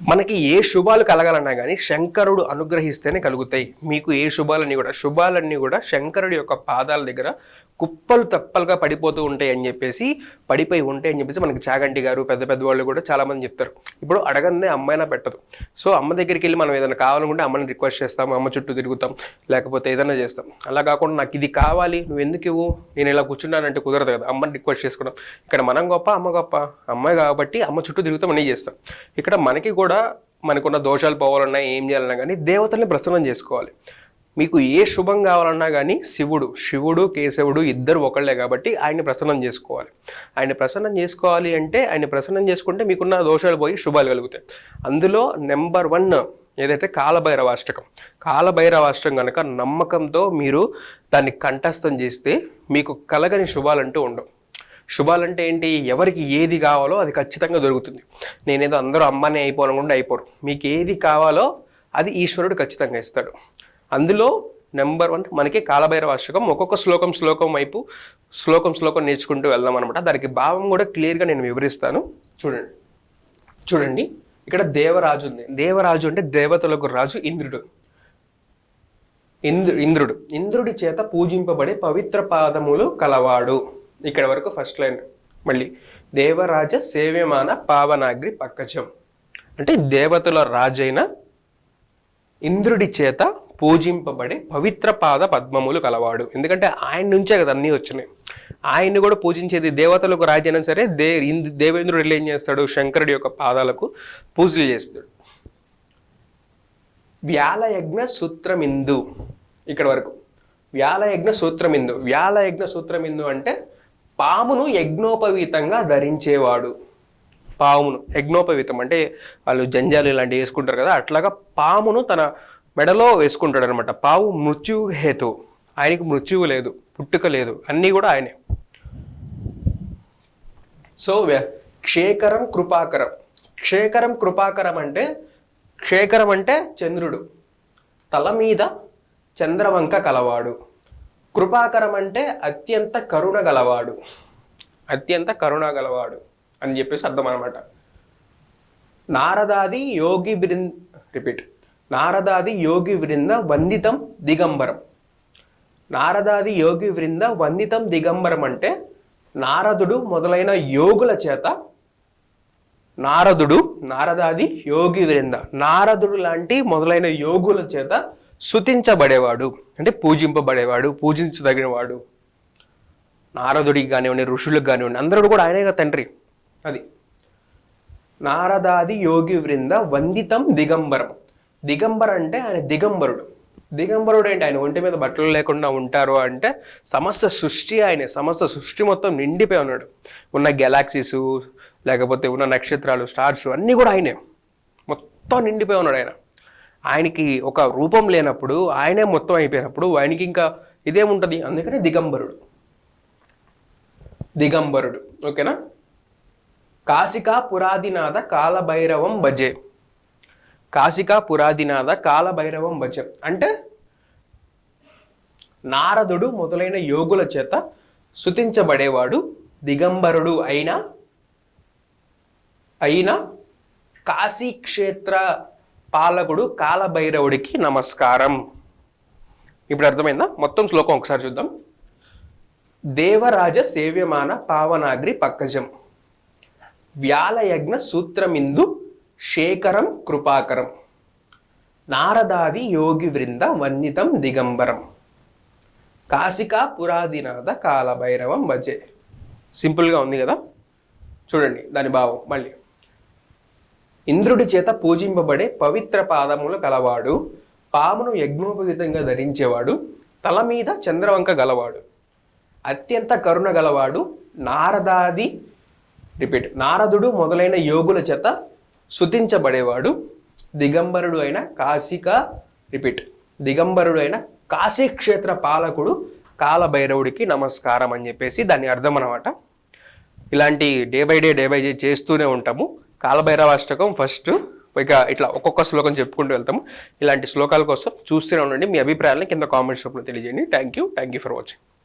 మనకి ఏ శుభాలు కలగాలన్నా కానీ శంకరుడు అనుగ్రహిస్తేనే కలుగుతాయి. మీకు ఏ శుభాలన్నీ కూడా శుభాలన్నీ కూడా శంకరుడి యొక్క పాదాల దగ్గర కుప్పలు తప్పలుగా పడిపోతూ ఉంటాయి అని చెప్పేసి పడిపోయి ఉంటాయి అని చెప్పేసి మనకి చాగంటి గారు పెద్ద పెద్ద వాళ్ళు కూడా చాలామంది చెప్తారు. ఇప్పుడు అడగందే అమ్మాయినా పెట్టదు. సో అమ్మ దగ్గరికి వెళ్ళి మనం ఏదైనా కావాలనుకుంటే అమ్మని రిక్వెస్ట్ చేస్తాం అమ్మ చుట్టూ తిరుగుతాం లేకపోతే ఏదైనా చేస్తాం. అలా కాకుండా నాకు ఇది కావాలి నువ్వు ఎందుకు ఇవ్వు? నేను ఇలా కూర్చున్నానంటే కుదరదు కదా అమ్మని రిక్వెస్ట్ చేసుకున్నాం. ఇక్కడ మనం గొప్ప అమ్మ గొప్ప అమ్మాయి కాబట్టి అమ్మ చుట్టూ తిరుగుతాం అన్నీ చేస్తాం. ఇక్కడ మనకి కూడా కూడా మనకున్న దోషాలు పోవాలన్నా ఏం చేయాలన్నా కానీ దేవతల్ని ప్రసన్నం చేసుకోవాలి. మీకు ఏ శుభం కావాలన్నా కానీ శివుడు శివుడు కేశవుడు ఇద్దరు ఒకళ్ళే కాబట్టి ఆయన్ని ప్రసన్నం చేసుకోవాలి. ఆయన ప్రసన్నం చేసుకోవాలి అంటే ఆయన ప్రసన్నం చేసుకుంటే మీకున్న దోషాలు పోయి శుభాలు కలుగుతాయి. అందులో నెంబర్ వన్ ఏదైతే కాలభైరవాష్టకం కాలభైరవాష్టకం కనుక నమ్మకంతో మీరు దాన్ని కంఠస్థం చేస్తే మీకు కలగని శుభాలంటూ ఉండవు. శుభాలంటే ఏంటి? ఎవరికి ఏది కావాలో అది ఖచ్చితంగా దొరుకుతుంది. నేనేదో అందరూ అమ్మనే అయిపోవాలనుకుంటే అయిపోరు. మీకు ఏది కావాలో అది ఈశ్వరుడు ఖచ్చితంగా ఇస్తాడు. అందులో నెంబర్ వన్ మనకి కాలభైరవ అష్టకం ఒక్కొక్క శ్లోకం శ్లోకం వైపు శ్లోకం శ్లోకం నేర్చుకుంటూ వెళ్దాం అనమాట దానికి భావం కూడా క్లియర్గా నేను వివరిస్తాను. చూడండి. చూడండి. ఇక్కడ దేవరాజు ఉంది. దేవరాజు అంటే దేవతలకు రాజు ఇంద్రుడు. ఇంద్రు ఇంద్రుడు. ఇంద్రుడి చేత పూజింపబడే పవిత్ర పాదములు కలవాడు. ఇక్కడ వరకు ఫస్ట్ లైన్ మళ్ళీ దేవరాజ సేవ్యమాన పావనాగ్రి పక్కజం. అంటే దేవతల రాజైన ఇంద్రుడి చేత పూజింపబడే పవిత్ర పాద పద్మములు కలవాడు. ఎందుకంటే ఆయన నుంచే కదా అన్నీ వచ్చినాయి. ఆయన్ని కూడా పూజించేది దేవతలకు రాజైనా సరే దే దేవేంద్రుడు వెళ్ళి ఏం చేస్తాడు? శంకరుడి యొక్క పాదాలకు పూజలు చేస్తాడు. వ్యాలయజ్ఞ సూత్రమిందు. ఇక్కడ వరకు వ్యాలయజ్ఞ సూత్రమిందు. వ్యాలయజ్ఞ సూత్రమిందు అంటే పామును యజ్ఞోపవీతంగా ధరించేవాడు. పామును యజ్ఞోపవీతం అంటే వాళ్ళు జంజాలు ఇలాంటివి వేసుకుంటారు కదా అట్లాగా పామును తన మెడలో వేసుకుంటాడు అనమాట పావు మృత్యు హేతు. ఆయనకి మృత్యువు లేదు పుట్టుక లేదు అన్నీ కూడా ఆయనే. సో క్షేకరం కృపాకరం. క్షేకరం కృపాకరం అంటే క్షేకరం అంటే చంద్రుడు. తల మీద చంద్రవంక కలవాడు. కృపాకరం అంటే అత్యంత కరుణ గలవాడు అత్యంత కరుణ గలవాడు అని చెప్పేసి అర్థం అనమాట నారదాది యోగి బృంద రిపీట్. నారదాది యోగి వృంద వందితం దిగంబరం. నారదాది యోగి వృంద వందితం దిగంబరం అంటే నారదుడు మొదలైన యోగుల చేత నారదుడు నారదాది యోగి వృంద. నారదుడు లాంటి మొదలైన యోగుల చేత శుతించబడేవాడు అంటే పూజింపబడేవాడు పూజించదగినవాడు. నారదుడికి కానివ్వండి ఋషులకు కానివ్వండి అందరూ కూడా ఆయనే కదా తండ్రి. అది. నారదాది యోగి వృంద వందితం దిగంబరం. దిగంబరం అంటే ఆయన దిగంబరుడు. దిగంబరుడు ఏంటి? ఆయన ఒంటి మీద బట్టలు లేకుండా ఉంటారు అంటే సమస్త సృష్టి ఆయన. సమస్త సృష్టి మొత్తం నిండిపోయి ఉన్నాడు. ఉన్న గెలాక్సీస్ లేకపోతే ఉన్న నక్షత్రాలు స్టార్స్ అన్నీ కూడా ఆయనే. మొత్తం నిండిపోయి ఉన్నాడు ఆయన. ఆయనకి ఒక రూపం లేనప్పుడు ఆయనే మొత్తం అయిపోయినప్పుడు ఆయనకి ఇంకా ఇదేముంటుంది? అందుకనే దిగంబరుడు. దిగంబరుడు. ఓకేనా? కాశికా పురాదినాథ కాలభైరవం భజే. కాశికా పురాదినాథ కాలభైరవం భజే. అంటే నారదుడు మొదలైన యోగుల చేత శుతించబడేవాడు దిగంబరుడు అయిన అయిన కాశీ క్షేత్ర పాలకుడు కాలభైరవుడికి నమస్కారం. ఇప్పుడు అర్థమైందా? మొత్తం శ్లోకం ఒకసారి చూద్దాం. దేవరాజ సేవ్యమాన పావనాగ్రి పక్కజం. వ్యాలయజ్ఞ సూత్రమిందు శేఖరం కృపాకరం. నారదాది యోగి వృంద వన్నితం దిగంబరం. కాశికా పురాదినాథ కాలభైరవం భజే. సింపుల్గా ఉంది కదా? చూడండి దాని భావం మళ్ళీ. ఇంద్రుడి చేత పూజింపబడే పవిత్ర పాదములు గలవాడు పామును యజ్ఞోపవితంగా ధరించేవాడు తల మీద చంద్రవంక గలవాడు. అత్యంత కరుణ గలవాడు నారదాది రిపీట్ నారదుడు మొదలైన యోగుల చేత శుతించబడేవాడు దిగంబరుడు అయిన కాశిక రిపీట్ దిగంబరుడు అయిన కాశీక్షేత్ర పాలకుడు కాలభైరవుడికి నమస్కారం అని చెప్పేసి దాని అర్థం అనమాట ఇలాంటి day by day day by day చేస్తూనే ఉంటాము. కాలభైరవాష్టకం ఫస్ట్ ఇక ఇట్లా ఒక్కొక్క శ్లోకం చెప్పుకుంటూ వెళ్తాము. ఇలాంటి శ్లోకాల కోసం చూస్తూనే ఉండండి. మీ అభిప్రాయాలను కింద కామెంట్స్ రూపంలో తెలియజేయండి. Thank you thank you for watching